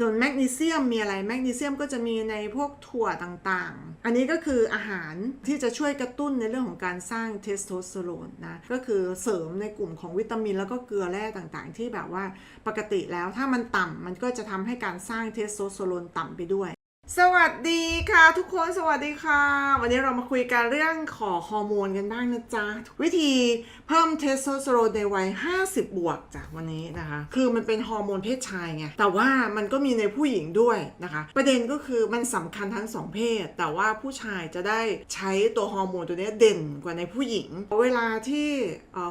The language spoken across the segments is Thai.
ส่วนแมกนีเซียมมีอะไรแมกนีเซียมก็จะมีในพวกถั่วต่างๆ อันนี้ก็คืออาหารที่จะช่วยกระตุ้นในเรื่องของการสร้างเทสโทสเตอโรนนะก็คือเสริมในกลุ่มของวิตามิน แล้วก็เกลือแร่ต่างๆ ที่แบบว่าปกติแล้วถ้ามันต่ำมันก็จะทำให้การสร้างเทสโทสเตอโรนต่ำไปด้วย สวัสดีค่ะทุกคนสวัสดีค่ะ วันนี้เรามาคุยกันเรื่องขอฮอร์โมนกันบ้างนะจ๊ะ วิธีเพิ่มเทสโทสเตอโรนในวัย 50 บวกจ้ะวันนี้นะคะ คือมันเป็นฮอร์โมนเพศชายไง แต่ว่ามันก็มีในผู้หญิงด้วยนะคะ ประเด็นก็คือมันสำคัญทั้งสองเพศ แต่ว่าผู้ชายจะได้ใช้ตัวฮอร์โมนตัวนี้เด่นกว่าในผู้หญิง เวลาที่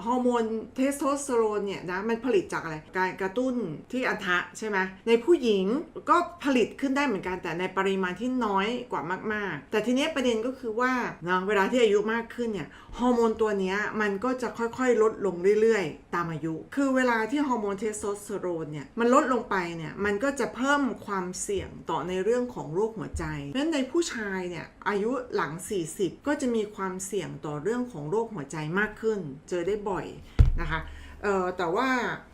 ฮอร์โมนเทสโทสเตอโรนเนี่ยนะมันผลิตจากอะไรการกระตุ้นที่อันทะใช่ไหมในผู้หญิงก็ผลิตขึ้นได้เหมือนกันแต่ในปริมาณที่น้อยกว่ามาก ๆ แต่ทีนี้ประเด็นก็คือว่านะเวลาที่อายุมากขึ้นเนี่ยฮอร์โมนตัวนี้มันก็จะค่อยๆ ลดลงเรื่อยๆ ตามอายุ คือเวลาที่ฮอร์โมนเทสโทสเตอโรนเนี่ยมันลดลงไปเนี่ยมันก็จะเพิ่มความเสี่ยงต่อในเรื่องของโรคหัวใจเพราะฉะนั้นในผู้ชายเนี่ยอายุหลัง 40 ก็จะมีความเสี่ยงต่อเรื่องของโรคหัวใจมากขึ้น เจอได้บ่อยนะคะ เอ่อแต่ว่า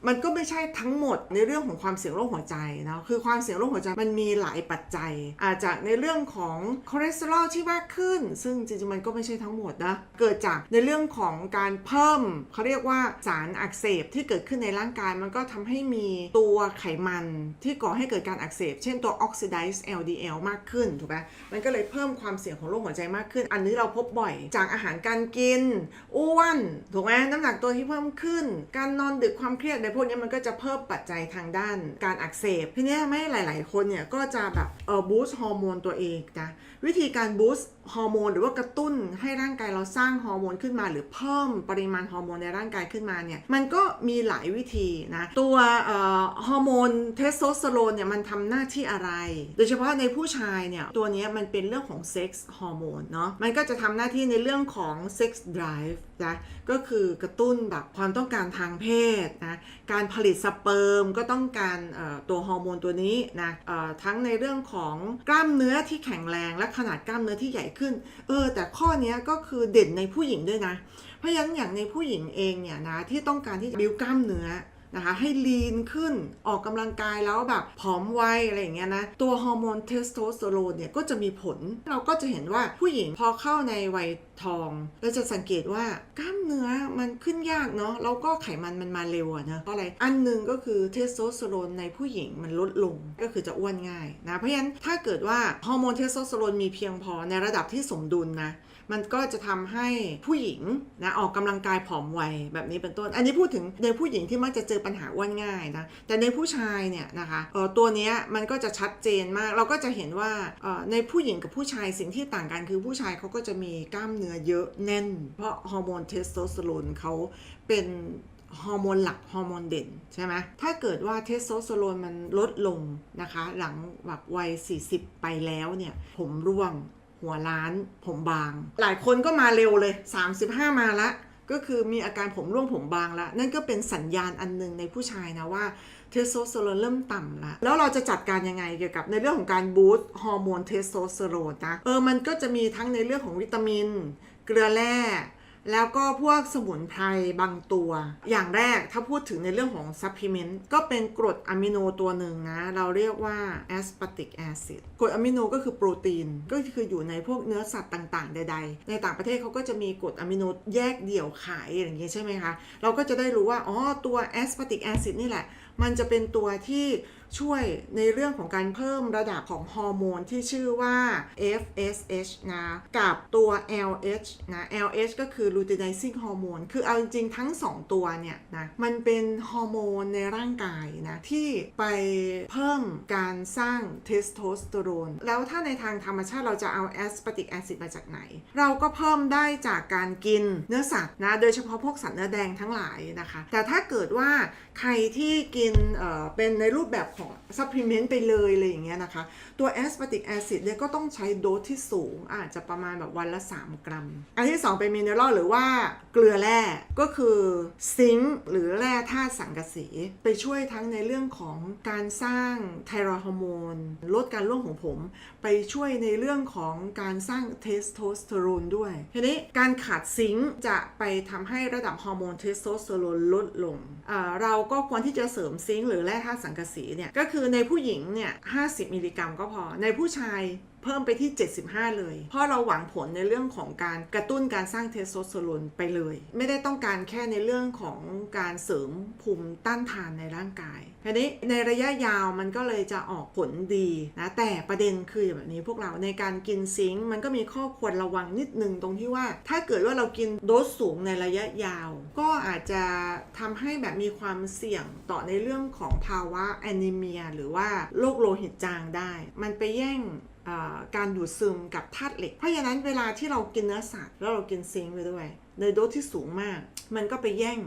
มันก็ไม่ใช่ทั้งหมดในเรื่องของความเสี่ยงโรคหัวใจนะคือความเสี่ยงโรคหัวใจมันมีหลายปัจจัย อาจจะในเรื่องของคอเลสเตอรอลที่มากขึ้น ซึ่งจริงๆมันก็ไม่ใช่ทั้งหมดนะเกิดจากในเรื่องของการเพิ่มเขาเรียกว่าสารอักเสบที่เกิดขึ้นในร่างกายมันก็ทำให้มีตัวไขมันที่ก่อให้เกิดการอักเสบ เช่นตัว oxidized LDL มากขึ้นถูกไหมมันก็เลยเพิ่มความเสี่ยงของโรคหัวใจมากขึ้น อันนี้เราพบบ่อยจากอาหารการกินอ้วนถูกไหมน้ำหนักตัวที่เพิ่มขึ้นกการนอนดึกความเครียดในพวกนี้มันก็จะเพิ่มปัจจัยทางด้านการอักเสบทีนี้ทำให้หลาย ๆ คนเนี่ยก็จะแบบเออบูสต์ฮอร์โมนตัวเองนะวิธีการบูสต์ฮอร์โมนหรือว่ากระตุ้นให้ร่างกายเราสร้างฮอร์โมนขึ้นมา หรือเพิ่มปริมาณฮอร์โมนในร่างกายขึ้นมาเนี่ยมันก็มีหลายวิธีนะตัวเอ่อฮอร์โมนเทสโทสเตอโรนเนี่ยมันทำหน้าที่อะไร โดยเฉพาะในผู้ชายเนี่ยตัวเนี้ยมันเป็นเรื่องของเซ็กส์ฮอร์โมนเนาะมันก็จะทำหน้าที่ในเรื่องของเซ็กส์ไดรฟ์นะก็คือกระตุ้นแบบความต้องการทางเพศนะการผลิตสเปิร์มก็ต้องการตัวฮอร์โมนตัวนี้นะทั้งในเรื่องของกล้ามเนื้อที่แข็งแรงและขนาดกล้ามเนื้อที่ใหญ่ขึ้นเออแต่ข้อนี้ก็คือเด่นในผู้หญิงด้วยนะ เพราะฉะนั้นอย่างในผู้หญิงเองเนี่ยนะที่ต้องการที่จะบิวกล้ามเนื้อ นะคะให้ลีนขึ้นออกกำลังกายแล้วแบบผอมไวอะไรอย่างเงี้ยนะตัวฮอร์โมนเทสโทสเตอโรนเนี่ยก็จะมีผล เราก็จะเห็นว่าผู้หญิงพอเข้าในวัยทองเราจะสังเกตว่ากล้ามเนื้อมันขึ้นยากเนาะแล้วก็ไขมันมันมาเร็วอะนะเพราะอะไรอันหนึ่งก็คือเทสโทสเตอโรนในผู้หญิงมันลดลงก็คือจะอ้วนง่ายนะเพราะฉะนั้นถ้าเกิดว่าฮอร์โมนเทสโทสเตอโรนมีเพียงพอในระดับที่สมดุลนะ มันก็จะทำให้ผู้หญิงนะออกกำลังกายผอมวัยแบบนี้เป็นต้น อันนี้พูดถึงในผู้หญิงที่มักจะเจอปัญหาอ้วนง่ายนะแต่ในผู้ชายเนี่ยนะคะเออตัวเนี้ยมันก็จะชัดเจนมาก เราก็จะเห็นว่าเออในผู้หญิงกับผู้ชายสิ่งที่ต่างกันคือผู้ชายเขาก็จะมีกล้ามเนื้อเยอะแน่น เพราะฮอร์โมนเทสโทสเตอโรนเขาเป็นฮอร์โมนหลักฮอร์โมนเด่นใช่ไหมถ้าเกิดว่าเทสโทสเตอโรนมันลดลงนะคะ หลังแบบวัย 40 ไปแล้วเนี่ย ผมร่วง หัวล้านผมบาง หลายคนก็มาเร็วเลย 35 มาละ ก็คือมีอาการผมร่วงผมบางละ นั่นก็เป็นสัญญาณอันหนึ่งในผู้ชายนะว่าเทสโทสเตอโรนเริ่มต่ำละแล้วเราจะจัดการยังไงเกี่ยวกับในเรื่องของการบูสต์ฮอร์โมนเทสโทสเตอโรนนะ เออ มันก็จะมีทั้งในเรื่องของวิตามิน เกลือแร่ แล้วก็พวกสมุนไพรบางตัว อย่างแรกถ้าพูดถึงในเรื่องของซัพพลีเมนต์ก็เป็นกรดอะมิโนตัวหนึ่งนะ เราเรียกว่าแอสปาติกแอซิดกรดอะมิโนก็คือโปรตีน ก็คืออยู่ในพวกเนื้อสัตว์ต่างๆ ใด ๆ ในต่างประเทศเขาก็จะมีกรดอะมิโนแยกเดี่ยวขายอย่างเงี้ยใช่ไหมคะ เราก็จะได้รู้ว่า อ๋อ ตัวแอสปาติกแอซิดนี่แหละ มันจะเป็นตัวที่ ช่วยในเรื่องของการเพิ่มระดับของฮอร์โมนที่ชื่อว่า FSH นะกับตัว LH นะ LH ก็คือ luteinizing hormone คือเอาจริงๆทั้ง 2 ตัวเนี่ยนะมันเป็นฮอร์โมนในร่างกายนะที่ไปเพิ่มการสร้างเทสโทสเตอโรนแล้วถ้าในทางธรรมชาติเราจะเอาแอสปาติกแอซิดมาจากไหน เราก็เพิ่มได้จากการกินเนื้อสัตว์นะโดยเฉพาะพวกสัตว์เนื้อแดงทั้งหลายนะคะ แต่ถ้าเกิดว่าใครที่กินเออเป็นในรูปแบบของซัพพลีเมนต์ไปเลยอะไรอย่างเงี้ยนะคะ ตัวแอสปาติกแอซิดเนี่ยก็ต้องใช้โดสที่สูงอาจจะประมาณแบบวันละ 3 กรัม อันที่ 2 เป็นมินเนอรัลหรือว่าเกลือแร่ก็คือซิงค์หรือแร่ธาตุสังกะสีไปช่วยทั้งในเรื่องของการสร้างไทรอยฮอร์โมนลดการร่วงของผม ไปช่วยในเรื่องของการสร้างเทสโทสเตอโรนด้วยทีนี้การขาดซิงค์จะไปทำให้ระดับฮอร์โมนเทสโทสเตอโรนลดลง เราก็ควรที่จะเสริมซิงค์หรือแร่ธาตุสังกะสีเนี่ยก็คือในผู้หญิงเนี่ย 50 มิลลิกรัมก็พอ ในผู้ชาย เพิ่มไปที่ 75 เลย เพราะเราหวังผลในเรื่องของการกระตุ้นการสร้างเทสโทสเตอโรนไปเลย ไม่ได้ต้องการแค่ในเรื่องของการเสริมภูมิต้านทานในร่างกายทีนี้ในระยะยาวมันก็เลยจะออกผลดีนะ แต่ประเด็นคือแบบนี้พวกเราในการกินซิงค์มันก็มีข้อควรระวังนิดนึงตรงที่ว่า ถ้าเกิดว่าเรากินโดสสูงในระยะยาว ก็อาจจะทำให้แบบมีความเสี่ยงต่อในเรื่องของภาวะแอนิเมีย หรือว่าโรคโลหิตจางได้ มันไปแย่ง การดูดซึมกับธาตุเหล็ก เพราะฉะนั้นเวลาที่เรากินเนื้อสัตว์แล้วเรากินซิงค์ไปด้วย ในโดสที่สูงมาก มันก็ไปแย่ง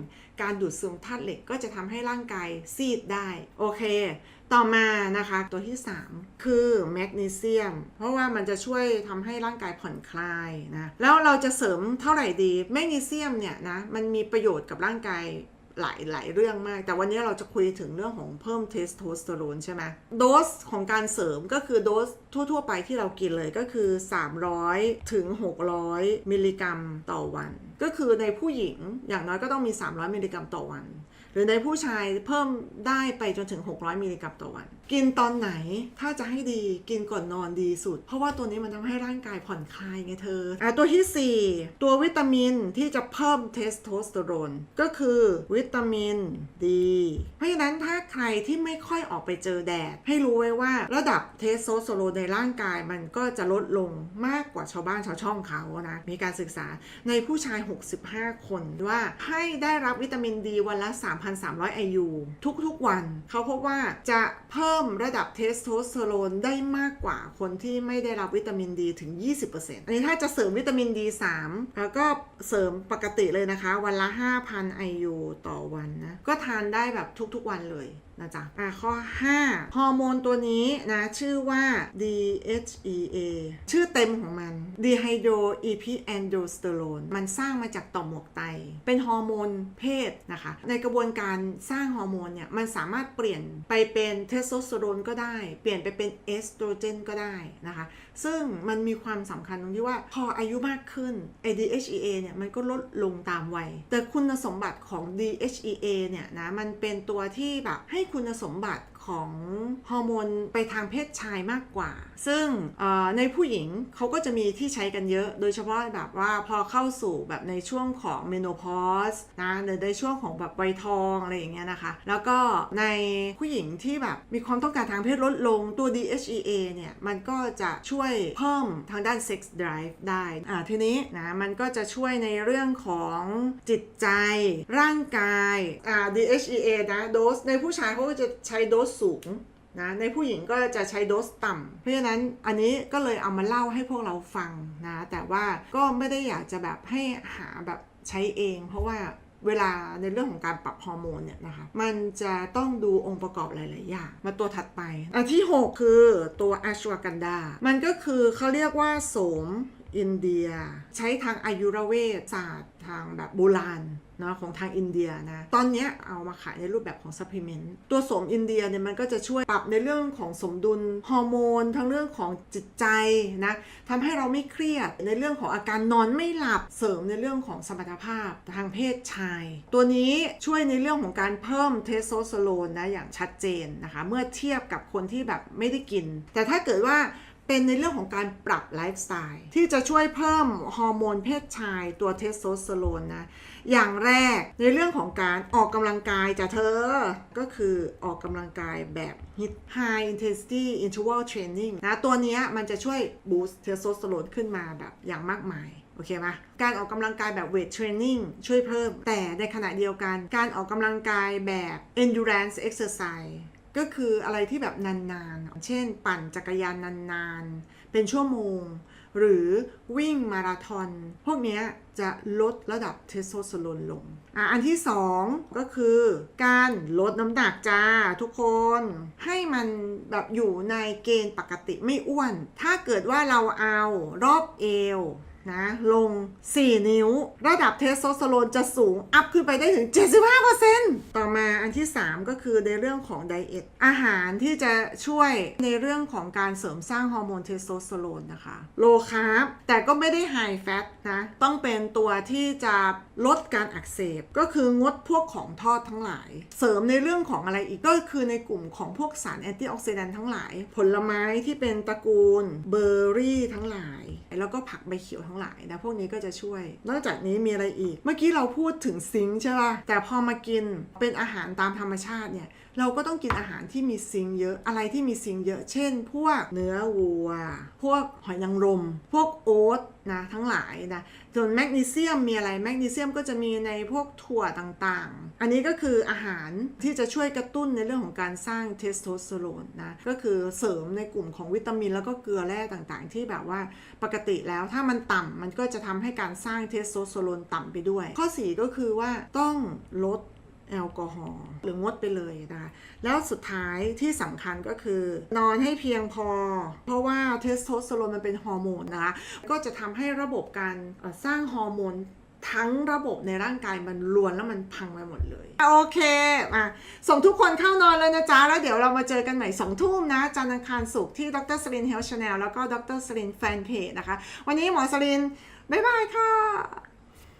การดูดซึมธาตุเหล็กก็จะทำให้ร่างกายซีดได้ โอเค ต่อมานะคะตัวที่ 3 คือแมกนีเซียม เพราะว่ามันจะช่วยทำให้ร่างกายผ่อนคลายนะ แล้วเราจะเสริมเท่าไหร่ดี แมกนีเซียมเนี่ยนะ มันมีประโยชน์กับร่างกาย หลายหลายเรื่องมาก แต่วันนี้เราจะคุยถึงเรื่องของเพิ่มเทสโทสเตอโรนใช่ไหมโดสของการเสริมก็คือโดสทั่ว ๆ ไปที่เรากินเลยก็คือ 300 ถึง 600 มิลลิกรัมต่อวัน ก็คือในผู้หญิงอย่างน้อยก็ต้องมี 300 มิลลิกรัมต่อวัน หรือในผู้ชายเพิ่มได้ไปจนถึง 600 มิลลิกรัมต่อวัน กินตอนไหนถ้าจะให้ดีกินก่อนนอนดีสุด เพราะว่าตัวนี้มันทำให้ร่างกายผ่อนคลายไงเธออะตัวที่ 4 ตัววิตามินที่จะเพิ่มเทสโทสเตอโรนก็คือวิตามินดี เพราะฉะนั้นถ้าใครที่ไม่ค่อยออกไปเจอแดด ให้รู้ไว้ว่าระดับเทสโทสเตอโรนในร่างกายมันก็จะลดลงมากกว่าชาวบ้านชาวช่องเขานะ มีการศึกษาในผู้ชาย 65 คนว่าให้ได้รับวิตามินดีวันละ 3,300 IU ทุกๆวัน เขาพบว่าจะเพิ่มระดับเทสโทสเตอโรนได้มากกว่าคนที่ไม่ได้รับวิตามินดีถึง 20%อันนี้ถ้าจะเสริมวิตามินดี3แล้วก็เสริมปกติเลยนะคะ วันละ 5,000 IU ต่อวันนะ ก็ทานได้แบบทุกๆวันเลยนะจ๊ะอะข้อ 5 ฮอร์โมนตัวนี้นะ ชื่อว่า DHEA ชื่อเต็มของมัน Dehydroepiandrosterone มันสร้างมาจากต่อมหมวกไต เป็นฮอร์โมนเพศนะคะ ในกระบวนการสร้างฮอร์โมนเนี่ย มันสามารถเปลี่ยนไปเป็นเทสโทสสเตอโรนก็ได้ เปลี่ยนไปเป็นเอสโตรเจนก็ได้นะคะ ซึ่งมันมีความสำคัญตรงที่ว่าพออายุมากขึ้น ADHEA เนี่ยมันก็ลดลงตามวัย แต่คุณสมบัติของ DHEA เนี่ยนะมันเป็นตัวที่แบบให้คุณสมบัติ ของฮอร์โมนไปทางเพศชายมากกว่า ซึ่งในผู้หญิงเขาก็จะมีที่ใช้กันเยอะ โดยเฉพาะแบบว่าพอเข้าสู่แบบในช่วงของเมโนพอสนะหรือในช่วงของแบบวัยทองอะไรอย่างเงี้ยนะคะ แล้วก็ในผู้หญิงที่แบบมีความต้องการทางเพศลดลงตัว DHEA เนี่ย มันก็จะช่วยเพิ่มทางด้าน sex drive ได้อ่าทีนี้นะมันก็จะช่วยในเรื่องของจิตใจร่างกายอ่า DHEA นะโดสในผู้ชายเขาก็จะใช้โดสสูงนะในผู้หญิงก็จะใช้โดสต่ำ เพราะฉะนั้นอันนี้ก็เลยเอามาเล่าให้พวกเราฟังนะ แต่ว่าก็ไม่ได้อยากจะแบบให้หาแบบใช้เอง เพราะว่าเวลาในเรื่องของการปรับฮอร์โมนเนี่ยนะคะ มันจะต้องดูองค์ประกอบหลาย ๆ อย่าง มาตัวถัดไป อันที่ 6 คือตัวอ s ชวกันดา มันก็คือเขาเรียกว่าโสม อินเดีย ใช้ทางอายุรเวชศาสตร์ทางแบบโบราณเนาะของทางอินเดียนะ ตอนนี้เอามาขายในรูปแบบของซัพพลีเมนต์ตัวสมอินเดียเนี่ยมันก็จะช่วยปรับในเรื่องของสมดุลฮอร์โมน ทั้งเรื่องของจิตใจนะทำให้เราไม่เครียดในเรื่องของอาการนอนไม่หลับเสริมในเรื่องของสมรรถภาพทางเพศชาย ตัวนี้ช่วยในเรื่องของการเพิ่มเทสโทสเตอโรนนะอย่างชัดเจนนะคะ เมื่อเทียบกับคนที่แบบไม่ได้กิน แต่ถ้าเกิดว่า เป็นในเรื่องของการปรับไลฟ์สไตล์ที่จะช่วยเพิ่มฮอร์โมนเพศชายตัวเทสโทสเตอโรนนะ อย่างแรกในเรื่องของการออกกำลังกายจะเธอ ก็คือออกกำลังกายแบบ HIIT High Intensity Interval Training นะ ตัวนี้มันจะช่วยบูสต์เทสโทสเตอโรนขึ้นมาแบบอย่างมากมายโอเคไหมการออกกำลังกายแบบเวทเทรนนิ่งช่วยเพิ่ม แต่ในขณะเดียวกัน การออกกำลังกายแบบ endurance exercise ก็คืออะไรที่แบบนานๆ เช่น ปั่นจักรยานนานๆ เป็นชั่วโมง หรือวิ่งมาราธอน พวกนี้จะลดระดับเทสโทสเตอโรนลงอะอันที่สองก็คือ การลดน้ำหนักจ้าทุกคน ให้มันแบบอยู่ในเกณฑ์ปกติไม่อ้วน ถ้าเกิดว่าเราเอารอบเอว นะลง 4 นิ้ว ระดับเทสโทสเตอโรนจะสูง อัพขึ้นไปได้ถึง 75%ต่อมาอันที่ 3 ก็คือในเรื่องของไดเอทอาหารที่จะช่วยในเรื่องของการเสริมสร้างฮอร์โมนเทสโทสเตอโรนนะคะโลคาร์บแต่ก็ไม่ได้ไฮแฟตนะ ต้องเป็นตัวที่จะลดการอักเสบก็คืองดพวกของทอดทั้งหลาย เสริมในเรื่องของอะไรอีกก็คือในกลุ่มของพวกสารแอนตี้ออกซิแดนต์ทั้งหลาย ผลไม้ที่เป็นตระกูลเบอร์รี่ทั้งหลาย แล้วก็ผักใบเขียวทั้งหลายนะพวกนี้ก็จะช่วย นอกจากนี้มีอะไรอีก เมื่อกี้เราพูดถึงซิงค์ใช่ป่ะแต่พอมากินเป็นอาหารตามธรรมชาติเนี่ย เราก็ต้องกินอาหารที่มีซิงเยอะอะไรที่มีซิงเยอะ เช่น พวกเนื้อวัว พวกหอยนางรม พวกโอ๊ตนะทั้งหลายนะส่วนแมกนีเซียมมีอะไรแมกนีเซียมก็จะมีในพวกถั่วต่างๆ อันนี้ก็คืออาหารที่จะช่วยกระตุ้นในเรื่องของการสร้างเทสโทสเตอโรนนะก็คือเสริมในกลุ่มของวิตามิน แล้วก็เกลือแร่ต่างๆ ที่แบบว่าปกติแล้วถ้ามันต่ำมันก็จะทำให้การสร้างเทสโทสเตอโรนต่ำไปด้วย ข้อ 4 ก็คือว่าต้องลด แอลกอฮอล์หรืองดไปเลยนะคะแล้วสุดท้ายที่สำคัญก็คือ นอนให้เพียงพอ เพราะว่าเทสโทสเตอโรนมันเป็นฮอร์โมนนะคะก็จะทำให้ระบบการสร้างฮอร์โมนทั้งระบบในร่างกายมันรวนแล้วมันพังไปหมดเลย โอเคมาส่งทุกคนเข้านอนเลยนะจ๊ะ แล้วเดี๋ยวเรามาเจอกันใหม่สองทุ่มนะ จันทร์อังคารศุกร์ที่ดรสลินเฮลชาแนลแล้วก็ดรสลินแฟนเพจนะคะ วันนี้หมอสลิน บ๊ายบายค่ะ